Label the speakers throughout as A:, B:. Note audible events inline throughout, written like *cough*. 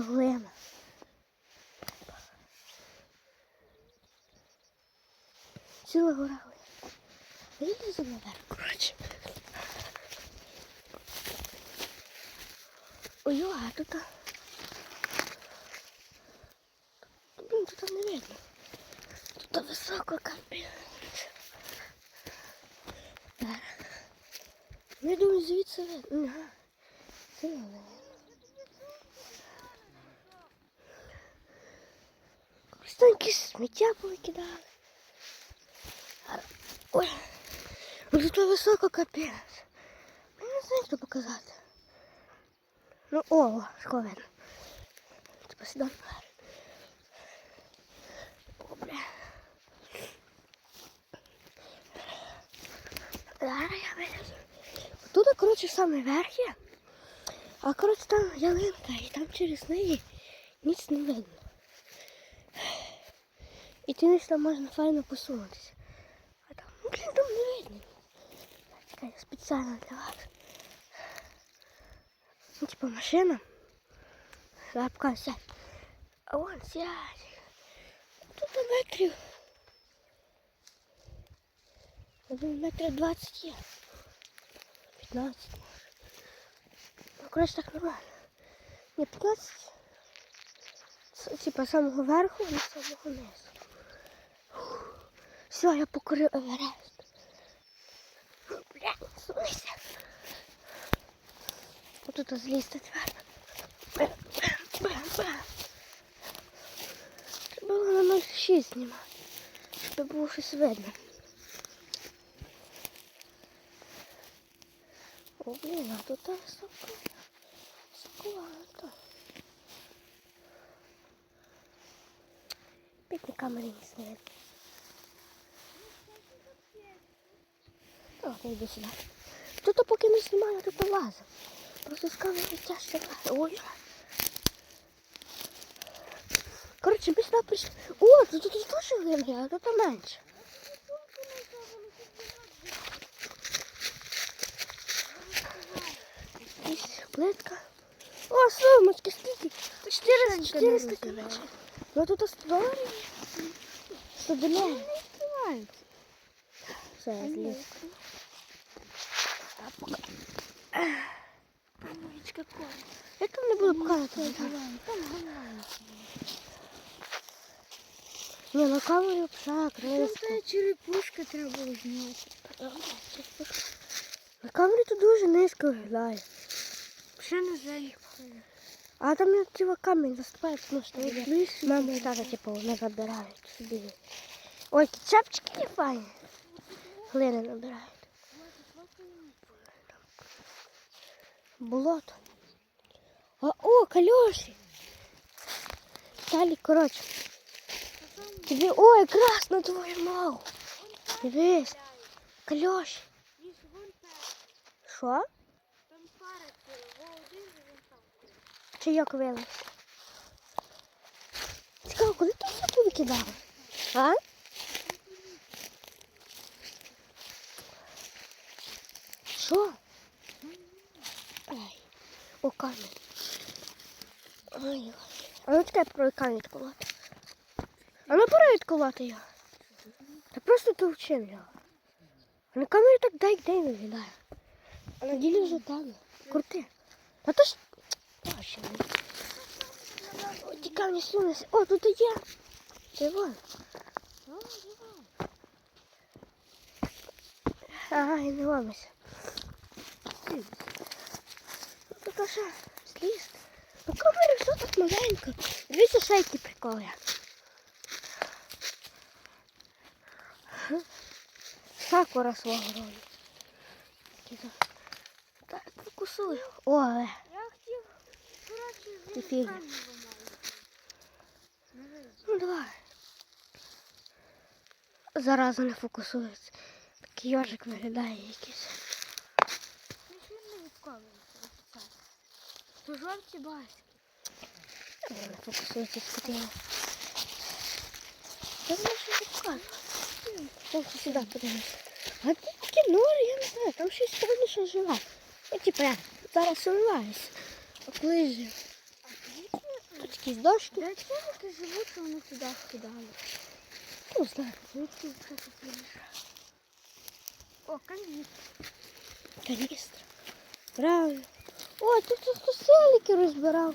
A: Глина. Ціла гора глина. Вилізу наверх, коротше. Ой, а тут. Блін, тут не видно. Тут високо капець. Ну, Я думаю, звідси видно. Ага. Не видно. Просто якісь сміття повикидали. Ой, ну тут високо капець. Я не знаю, що показати. Ну, о, школа видно. Сюди. О, бля. Зараз я вилізу. Тут, коротше, саме верх. А коротше там ялинка, і там через неї ніч не видно. І ти там можна файно посунутися. А там, ну блін, там не видно. Чекай, спеціально для вас. Ну, типа машина. Лапка сядь. А вон сядь. Тут метрів. Метрів 20 є. 15 може. Ну, коротше, так нормально. Ні, 15. Типа самого верху і самого низу. Все, я покорив Еверест. Бля, сунися. Отут злізти твердо. Треба було на 0,6 знімати, щоб було щось видно. О, блін, а тут високо. Високовато. Опять на камері не снимет. Я йду сюди. Тут поки не знімаю, тут лазив. Просто з камери лазить. Ой. Коротше, ми сюди прийшли. О, тут, тут теж глина, а тут менше. Плитка. О, сумочки, скільки? 400, 400 кілометрів. Ну тут 100 доларів. 100 доларів. Все, я зліз. Я там не буду показувати. Ні, на камері пса, криска.
B: черепушка треба було зняти.
A: На камері тут дуже низько виглядає.
B: Ще не знаю.
A: А там я типа камінь заступає, тому що я мама і тата, типу, не забирають собі. Ой, ті чапчики не файні. Глини набирають. Болото. А, о, кальоші. Далі, коротше. Тобі, ой, на твою ногу. Дивись. Кальоші. Що?
B: Там пара, один і він там.
A: Чи як вилез? Цікаво, коли ти все? А? Що? Ай, о камінь. Ой. А ну чекай, про камінь відколоти. А ну пора відколоти його. Та просто товчим його. А на камері так дай дай виглядає. А на ділі вже там. Крути. А то ж... О, ще не. О, ті камні сунуться. О, тут є. Дивон. Ага, і не ломися. Ще сліз. Ну камери все так маленько. Дивіться, ще які приколи. Сакура свого роду. Так, фокусуй. О, але.
B: Я хотів, коротше, він.
A: Ну давай. Зараза не фокусується. Такий йожик виглядає якийсь.
B: Ти ж він не відколується, оце. То жовті баски.
A: Але не фокусується скотина. Я знаю, що не показувати. Там сюди подивимося. А тут такі нори, я не знаю, там щось певно, що живе. Я типу я зараз сумніваюся. Оближу.
B: А звідси
A: якісь дошки.
B: Де челики живуть, що вони сюди скидали?
A: Ну, знаю.
B: Звідки це тут лежить? О, каністр.
A: Каністра. Правильно. О, тут селіки розбирав.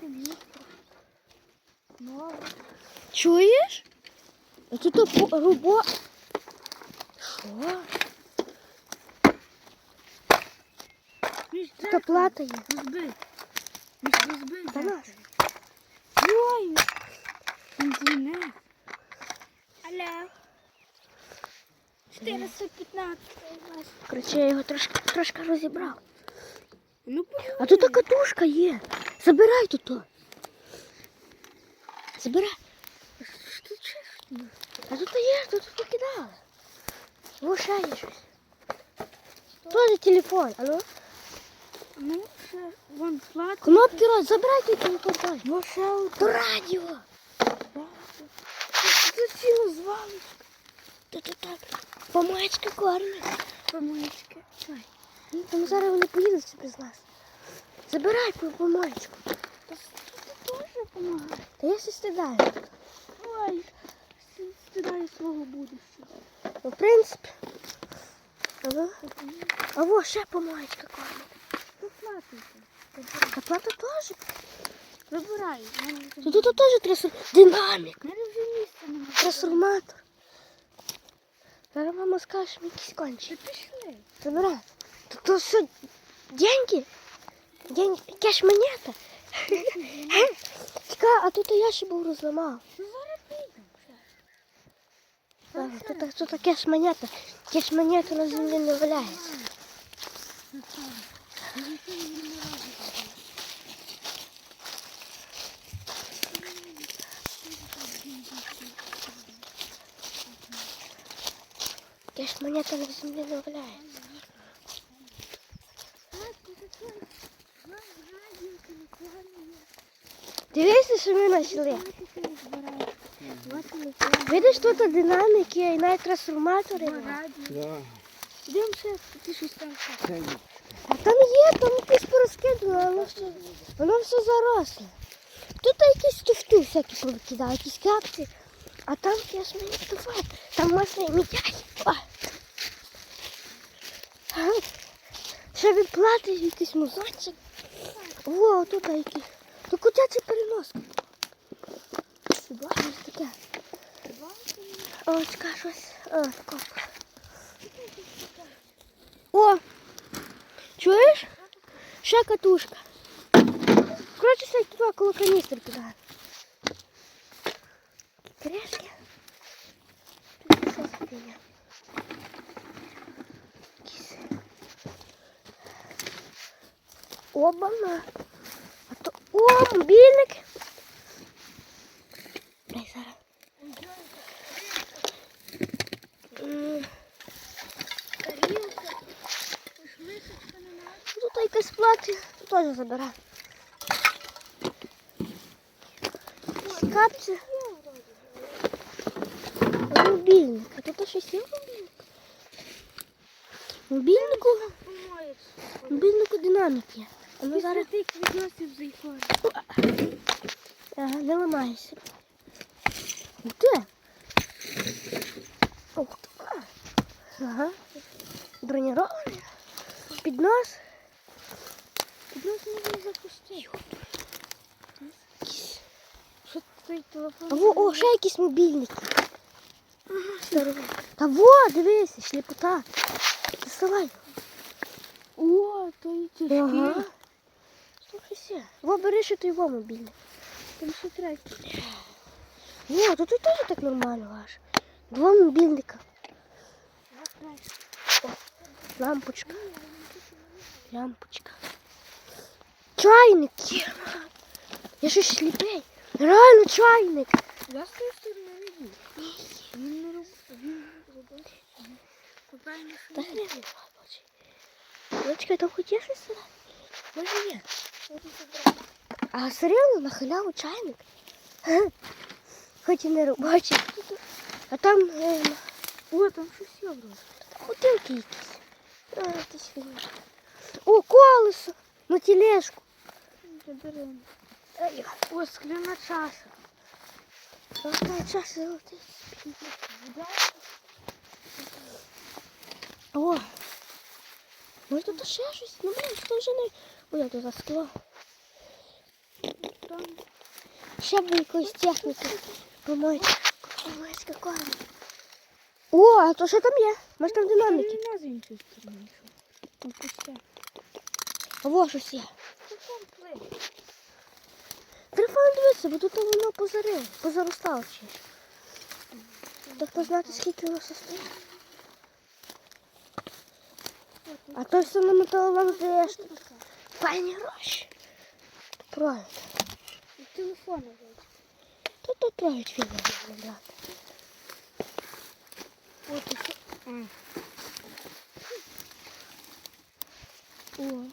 B: Каністра. Нова.
A: Чуєш? А тут рубо. Що? Тут плата є.
B: Розбив. Розбив.
A: Та наш.
B: Ой, інтернет. Алло. 415.
A: Короче, я його трошки, трошки розібрав.
B: Ну,
A: А тут катушка є. Забирай тут. то. Забирай.
B: що чесно?
A: А тут є, тут покидали. Во ще є щось. Тоже телефон. А ну?
B: Ну, ще вон плат.
A: Кнопки роз, забирайте телефон теж.
B: Ну, ще одна.
A: То радіо.
B: Тут ціла звалочка.
A: Тут і так. Помаєчка кормить.
B: Помички. Ой.
A: Ну, Там зараз вони поїдуть собі з нас. Забирай по помаєчку.
B: Та тут теж допомагає.
A: Та я все стидаю.
B: Ой, стидаю свого будущого.
A: Ну, в принципі. А, ну. а во ще помаєчка кормить.
B: Тут платите.
A: А плата теж.
B: Вибирай. в
A: Тут, теж трансфор... динамік.
B: мене вже місця немає.
A: Трансформатор. Зараз мама скаже, що ми якісь кончі.
B: Та пішли.
A: Забирай. Тут то все деньги? Деньги, кеш монета. Чекай, а тут я ще був розламав.
B: Ну, зараз підемо.
A: Так, тут, тут кеш монета. Кеш монета на землі не валяється. Кеш монета на землі не валяється. Дивися, що ми знайшли. Видиш, тут динамік є, і навіть трансформатори.
B: Йдемо ще, ти щось там.
A: А там є, там якісь порозкидано, воно все, воно все заросле. Тут якісь туфту всякі повикидали, якісь капці. А там я ж мені туфет. Там можна і мітяй. О. Ага. Ще відплати, якийсь музончик. Во, тут якісь. Тут котячі переноски. Бачиш таке. О, чекай, щось. О, таке. О! Чуєш? Ще катушка. Коротше, сядь туди коло каністр туди. Кришки. Тут все спиня. Якісь. Обана. А то... О, мобільник. Дай зараз.
B: Надо.
A: Тут якась платі. Теж забирай. Капці. Мобільник. А тут щось є в мобільнику? Мобільнику,
B: Помоєш.
A: А ну зараз
B: тих відосів з айфону.
A: не ламаєшся. Ух ти. Ух ти. Ага. Бронірований. Піднос.
B: Піднос можна запустити. Що цей телефон?
A: О, ще якісь мобільники. Здорово. Та во, дивися, шліпота. Доставай.
B: О, то і тяжкий.
A: Ага. Слухай, все. Во, бери ще той во мобільник.
B: Там ще третій.
A: Во, тут і теж так нормально аж. Два мобільника. Лампочка. Лампочка. Чайник є. Я щось сліпий. Реально чайник.
B: Я з тієї сторони не йду. Він не роз... Він робить. Купай на
A: Та хрен його бачить. Ну, чекай, там хоч є щось сюди? Може є. А серйозно на халяву чайник? Хоч і не робочий. А там е,
B: О, там щось є
A: бутилки якісь. А, свиня. О, колесо на тележку.
B: О, скляна чаша.
A: Золотая чаша, золотая. О! Може тут ще щось? Ну блін, що вже не. Ой, я тут.
B: Там
A: Ще б якоїсь техніки. Помочь. Помочь какого. О, а то що там є? Може там динаміки?
B: пусте.
A: А во щось є.
B: Телефон
A: дивитися, бо тут воно позарило, позаростало ще. Тобто знати, скільки воно состоїть. А то все на металолом здаєш. Файні гроші. Правильно.
B: Телефон навіть.
A: Тут тут править фільм брати.
B: От і. О.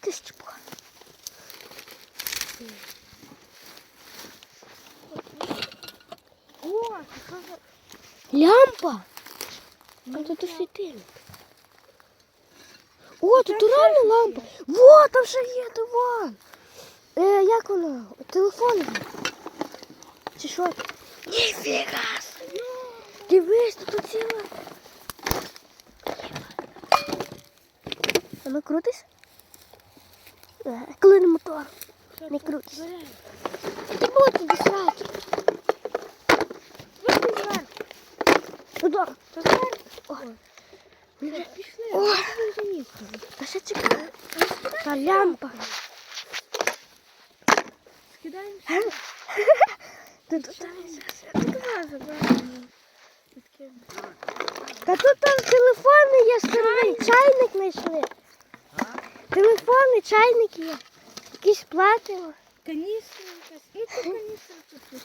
A: Ти щепка.
B: О.
A: Лямпа. А тут і світильник. О, тут реально лампа. Во, там ще є диван. Е, як воно? Телефон. Чи що? Ніфіга. Дивись, тут ціла. А ну крутись? Е, Коли не мотор. Не крутись. Ти буде туди срати.
B: Вийди зверху.
A: Туди.
B: Та зверху. Пішли.
A: О.
B: Ми вже їхали.
A: та ще чекай. Та лямпа.
B: Скидаємо *laughs*
A: тут. Та тут там телефони є старий, чайник знайшли. Телефони, чайник є. Якісь платило.
B: Каністра якась. Ну, це каністра тут. *laughs*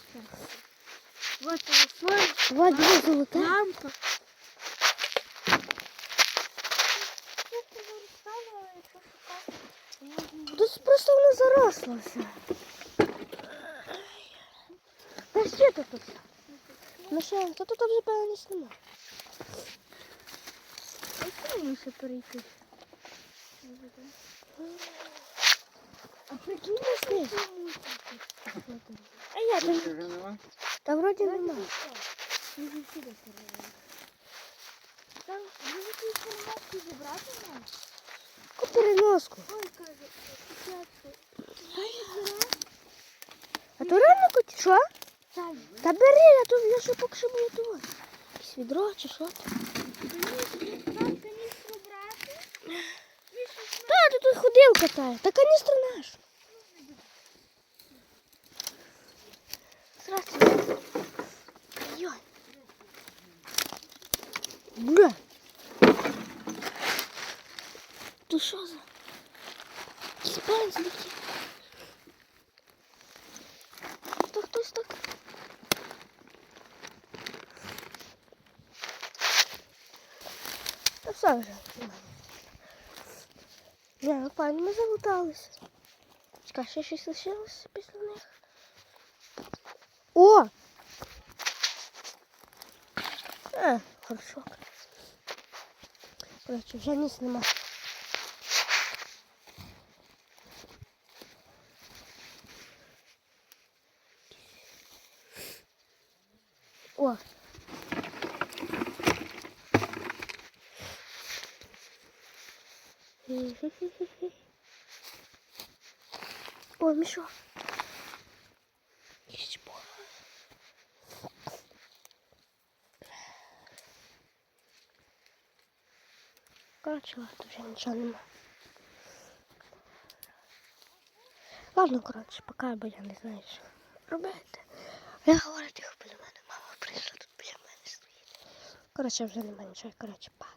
B: Вот телефон,
A: Вот дві золота.
B: лампа. Тут
A: просто воно заросло все. Та ще тут тут. Ну що, то тут вже певно не сніма.
B: Який ми ще перейти?
A: А прикинь, не сніг. А я там.
C: Вже нема?
A: Та вроді нема.
B: Ми вже всі перевели. Там, ви якісь інформацію зібрати нам?
A: Ку переноску.
B: Ой, каже, спочатку.
A: А то реально куті, що?
B: Саня,
A: Та бери, я тут я ще поки що буду тут. Якесь відро чи що?
B: каністру, там каністру брати? Більше
A: Та, ти тут ходив катає. Та каністра наш. Здравствуйте. Йой. Бля. що за? Спать злетів. Хто хтось так? Та все вже. Не, ну пані, ми залутались. Чекай, ще щось лишилось після них. О! Е, хорошо. Короче, вже ніс нема. О! О, мішок. Коротше, ладно, вже нічого нема. Ладно, коротше, пока, бо я не знаю, що. Я говорю, тихо біля мене, мама прийшла тут біля мене стоїть. Коротше, вже немає нічого, коротше, пак.